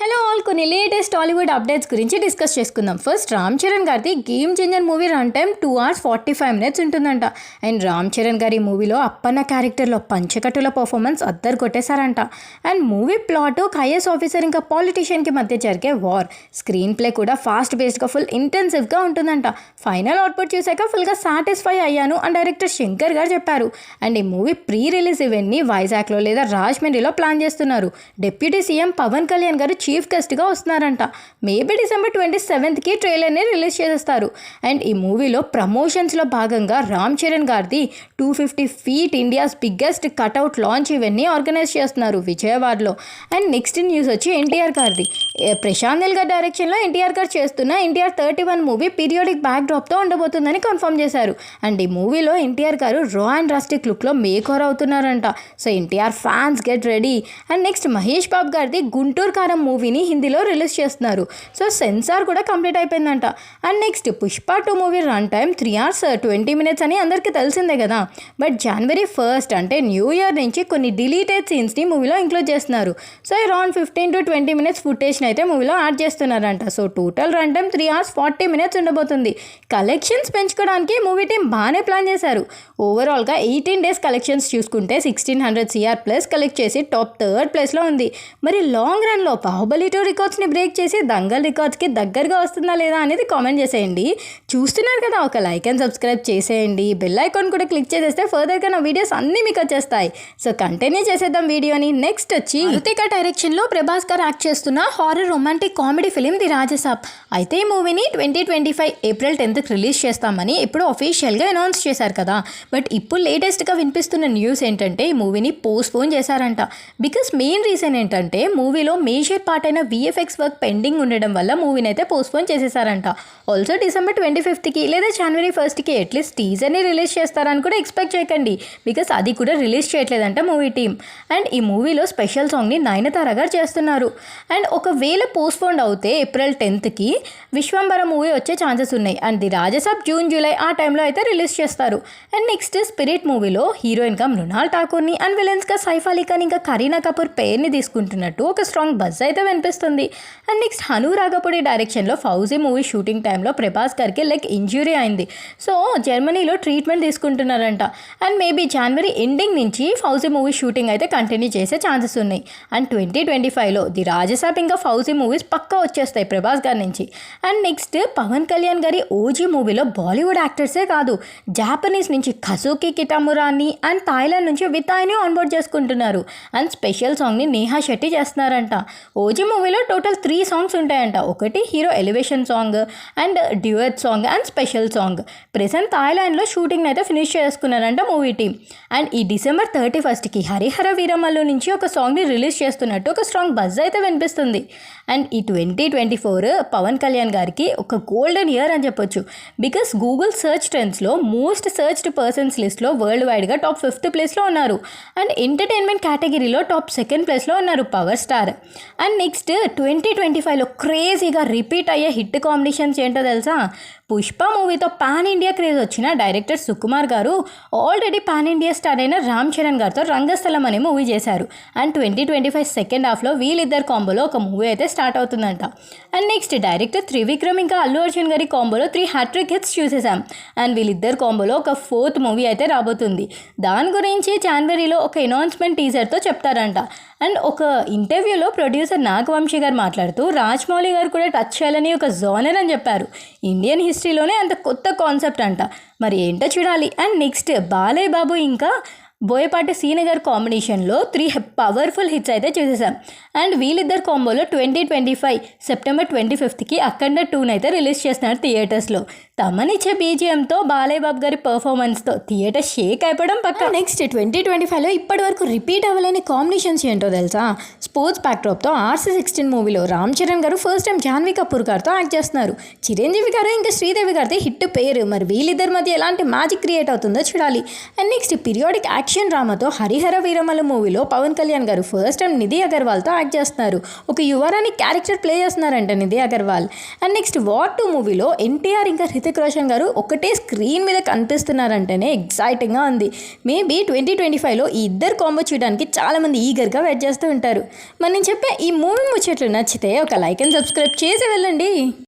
Hello all కొన్ని latest Tollywood updates గురించి discuss చేసుకుందాం. ఫస్ట్ రామ్ చరణ్ గారిది game changer movie run time two hours forty five minutes ఉంటుందంట. And Ram Charan గారి మూవీలో అప్పన్న క్యారెక్టర్లో పంచకట్టుల పర్ఫార్మెన్స్ అద్దరు కొట్టేశారంట అండ్ మూవీ ప్లాట్ ఒక ఐఎస్ ఆఫీసర్ ఇంకా పాలిటీషియన్కి మధ్య జరిగే వార్ స్క్రీన్ ప్లే కూడా ఫాస్ట్ బేస్డ్గా ఫుల్ ఇంటెన్సివ్గా ఉంటుందంట. ఫైనల్ అవుట్పుట్ చూసాక ఫుల్గా సాటిస్ఫై అయ్యాను అని డైరెక్టర్ శంకర్ గారు చెప్పారు. అండ్ ఈ మూవీ ప్రీ రిలీజ్ ఈవెంట్ని వైజాగ్లో లేదా రాజమండ్రిలో ప్లాన్ చేస్తున్నారు. డిప్యూటీ సీఎం పవన్ కళ్యాణ్ గారు చీఫ్ గెస్ట్గా వస్తున్నారంట. మేబీ డిసెంబర్ ట్వంటీ సెవెంత్కి ట్రైలర్ని రిలీజ్ చేస్తారు అండ్ ఈ మూవీలో ప్రమోషన్స్లో భాగంగా రామ్ చరణ్ గారిది two fifty feet India's biggest cutout launch ఇవన్నీ ఆర్గనైజ్ చేస్తున్నారు విజయవాడలో. అండ్ నెక్స్ట్ న్యూస్ వచ్చి ఎన్టీఆర్ గారిది. ప్రశాంత్ నీల్ గారి డైరెక్షన్లో ఎన్టీఆర్ గారు చేస్తున్న NTR thirty one movie periodic back డ్రాప్తో ఉండబోతుందని కన్ఫర్మ్ చేశారు. అండ్ ఈ మూవీలో ఎన్టీఆర్ గారు రా అండ్ రాస్టిక్ లుక్లో makeover అవుతున్నారంట. So NTR fans get ready. And next Mahesh Babu గారిది గుంటూరు కారం మూవీని హిందీలో రిలీజ్ చేస్తున్నారు. సో సెన్సార్ కూడా కంప్లీట్ అయిపోయిందంట. And next Pushpa two movie run time three hours twenty minutes అని అందరికీ తెలిసిందే కదా. బట్ జనవరి ఫస్ట్ అంటే న్యూ ఇయర్ నుంచి కొన్ని డిలీటెడ్ సీన్స్ని మూవీలో ఇంక్లూడ్ చేస్తున్నారు. So around fifteen to twenty minutes ఫుటేజ్ని అయితే మూవీలో యాడ్ చేస్తున్నారంట. So total run time three hours forty minutes ఉండబోతుంది. కలెక్షన్స్ పెంచుకోవడానికి మూవీ టీం బాగానే ప్లాన్ చేశారు. ఓవరాల్గా ఎయిటీన్ డేస్ కలెక్షన్స్ చూసుకుంటే sixteen hundred CR plus collect చేసి టాప్ థర్డ్ ప్లేస్లో ఉంది. మరి లాంగ్ రన్లో బాహుబలి టూ రికార్డ్స్ని బ్రేక్ చేసి దంగల్ రికార్డ్స్కి దగ్గరగా వస్తుందా లేదా అనేది కామెంట్ చేసేయండి. చూస్తున్నారు కదా ఒక లైక్ అండ్ సబ్స్క్రైబ్ చేసేయండి. బెల్ ఐకాన్ కూడా క్లిక్ చేసేస్తే ఫర్దర్గా నా వీడియోస్ అన్నీ మీకు వచ్చేస్తాయి. సో కంటిన్యూ చేసేద్దాం వీడియోని. నెక్స్ట్ వచ్చి రుతిక డైరెక్షన్లో ప్రభాస్ గారు యాక్ట్ చేస్తున్న horror romantic comedy film the Rajasaab అయితే ఈ మూవీని ట్వంటీ ట్వంటీ ఫైవ్ ఏప్రిల్ టెన్త్కి రిలీజ్ చేస్తామని ఇప్పుడు అఫీషియల్గా అనౌన్స్ చేశారు కదా. బట్ ఇప్పుడు లేటెస్ట్గా వినిపిస్తున్న న్యూస్ ఏంటంటే ఈ మూవీని పోస్ట్పోన్ చేశారంట. బికాస్ మెయిన్ రీజన్ ఏంటంటే మూవీలో మేజర్ పార్ట్ అయిన విఎఫ్ఎక్స్ వర్క్ పెండింగ్ ఉండడం వల్ల మూవీని అయితే పోస్ట్పోన్ చేసేసారంట. ఆల్సో డిసెంబర్ ట్వంటీ ఫిఫ్త్కి లేదా జనవరి ఫస్ట్కి అట్లీస్ట్ టీజర్ని రిలీజ్ చేస్తారని కూడా ఎక్స్పెక్ట్ చేయకండి. బికాస్ అది కూడా రిలీజ్ చేయట్లేదంట మూవీ టీమ్ అండ్ ఈ మూవీలో స్పెషల్ సాంగ్ని నయనతార గారు చేస్తున్నారు. అండ్ ఒకవేళ పోస్ట్పోన్ అవుతే ఏప్రిల్ టెన్త్కి విశ్వంబర మూవీ వచ్చే ఛాన్సెస్ ఉన్నాయి. And the Rajasaab June July ఆ టైంలో అయితే రిలీజ్ చేస్తారు. అండ్ నెక్స్ట్ స్పిరిట్ మూవీలో హీరోయిన్గా మృణాల్ ఠాకూర్ని అండ్ విలన్స్గా సైఫ్ అలీ ఖాన్ ఇంకా కరీనా కపూర్ పేరుని తీసుకుంటున్నట్టు ఒక స్ట్రాంగ్ బజ్ అయితే వినిపిస్తుంది. అండ్ నెక్స్ట్ హను రాగపూడి డైరెక్షన్లో ఫౌజీ మూవీ షూటింగ్ టైంలో ప్రభాస్ గారికి లైక్ ఇంజ్యూరీ అయింది. సో జర్మనీలో ట్రీట్మెంట్ తీసుకుంటున్నారంట. అండ్ మేబీ జనవరి ఎండింగ్ నుంచి ఫౌజీ మూవీ షూటింగ్ అయితే కంటిన్యూ చేసే ఛాన్సెస్ ఉన్నాయి. అండ్ ట్వంటీ ట్వంటీ ఫైవ్లో ది రాజసాబ్ ఇంకా ఫౌజీ మూవీస్ పక్కా వచ్చేస్తాయి ప్రభాస్ గారి నుంచి. అండ్ నెక్స్ట్ పవన్ కళ్యాణ్ గారి ఓజీ మూవీలో బాలీవుడ్ యాక్టర్సే కాదు జాపనీస్ నుంచి కసూకి కిటామురాని అండ్ థాయిలాండ్ నుంచి వితాయిని ఆన్బోర్డ్ చేసుకుంటున్నారు. అండ్ స్పెషల్ సాంగ్ని నేహా శెట్టి చేస్తున్నారంట. ఓజీ మూవీలో టోటల్ త్రీ సాంగ్స్ ఉంటాయంట. ఒకటి hero elevation song and duet song and special song present థాయిలాండ్లో shooting అయితే ఫినిష్ చేసుకున్నారంట మూవీ టీమ్ అండ్ ఈ డిసెంబర్ థర్టీ ఫస్ట్కి హరిహర వీరమల్లు నుంచి ఒక సాంగ్ని రిలీజ్ చేస్తున్నట్టు ఒక స్ట్రాంగ్ బజ్ అయితే వినిపిస్తుంది. అండ్ ఈ twenty twenty four Pawan Kalyan గారికి ఒక గోల్డెన్ ఇయర్ అని చెప్పొచ్చు. బికాస్ గూగుల్ సెర్చ్ ట్రెండ్స్లో మోస్ట్ సర్చ్డ్ పర్సన్స్ లిస్ట్లో వరల్డ్ వైడ్గా టాప్ ఫిఫ్త్ ప్లేస్లో ఉన్నారు. అండ్ ఎంటర్టైన్మెంట్ కేటగిరీలో టాప్ సెకండ్ ప్లేస్లో ఉన్నారు power star and next twenty twenty ఫైవ్లో క్రేజీగా రిపీట్ అయ్యే హిట్ కాంబినేషన్స్ ఏంటో తెలుసా? పుష్ప మూవీతో పాన్ ఇండియా క్రేజ్ వచ్చిన డైరెక్టర్ సుకుమార్ గారు ఆల్రెడీ పాన్ ఇండియా స్టార్ అయిన రామ్ చరణ్ గారితో రంగస్థలం అనే మూవీ చేశారు. And twenty twenty five second హాఫ్లో వీళ్ళిద్దరు కాంబోలో ఒక మూవీ అయితే స్టార్ట్ అవుతుందంట. అండ్ నెక్స్ట్ డైరెక్టర్ త్రివిక్రమ్ ఇంకా అల్లు అర్జున్ గారి కాంబోలో త్రీ హ్యాట్రిక్ హిట్స్ చూసేసాం అండ్ వీళ్ళిద్దరు కాంబోలో ఒక ఫోర్త్ మూవీ అయితే రాబోతుంది. దాని గురించి జనవరిలో ఒక అనౌన్స్మెంట్ టీజర్తో చెప్తారంట. అండ్ ఒక ఇంటర్వ్యూలో ప్రొడ్యూసర్ నాగవంశీ గారు మాట్లాడుతూ రాజ్మౌళి గారు కూడా టచ్ చేయాలని ఒక జోనర్ అని చెప్పారు. ఇండియన్ హిస్టరీలోనే అంత కొత్త కాన్సెప్ట్ అంట. మరి ఏంటో చూడాలి. అండ్ నెక్స్ట్ బాలయ్య బాబు ఇంకా బోయపాటి సీనగర్ కాంబినేషన్లో త్రీ పవర్ఫుల్ హిట్స్ అయితే చూసేసాం అండ్ వీళ్ళిద్దరు కాంబోలో twenty twenty five September twenty ఫిఫ్త్కి Akhanda two అయితే రిలీజ్ చేస్తున్నారు థియేటర్స్లో. తమనిచ్చే బీజిఎంతో బాలయ్య బాబు గారి పర్ఫార్మెన్స్తో థియేటర్ షేక్ అయిపోవడం పక్క. నెక్స్ట్ ట్వంటీ ట్వంటీ ఫైవ్లో ఇప్పటి వరకు రిపీట్ అవ్వలేని కాంబినేషన్స్ ఏంటో తెలుసా? స్పోర్ట్స్ బ్యాక్డ్రాప్తో ఆర్సీ సిక్స్టీన్ మూవీలో రామ్ చరణ్ గారు ఫస్ట్ టైం జాన్వీ కపూర్ గారితో యాక్ట్ చేస్తున్నారు. చిరంజీవి గారు ఇంకా శ్రీదేవి గారితో హిట్ పేరు. మరి వీళ్ళిద్దరి మధ్య ఎలాంటి మ్యాజిక్ క్రియేట్ అవుతుందో చూడాలి. And next periodic action action డ్రామాతో Harihara Veeramallu మూవీలో పవన్ కళ్యాణ్ గారు ఫస్ట్ టైం నిధి అగర్వాల్తో యాక్ట్ చేస్తున్నారు. ఒక యువరాని క్యారెక్టర్ ప్లే చేస్తున్నారంట Nidhi Agarwal. And next war two మూవీలో ఎన్టీఆర్ ఇంకా హృతిక్ రోషన్ గారు ఒకటే స్క్రీన్ మీద కనిపిస్తున్నారంటేనే ఎక్సైటింగ్గా ఉంది. మేబీ ట్వంటీ ట్వంటీ ఫైవ్లో ఈ ఇద్దరు కాంబో చూడడానికి చాలామంది ఈగర్గా వెయిట్ చేస్తూ ఉంటారు. మరి నేను చెప్పే ఈ మూవీ ముచ్చట్లు నచ్చితే ఒక లైక్ అండ్ సబ్స్క్రైబ్ చేసి వెళ్ళండి.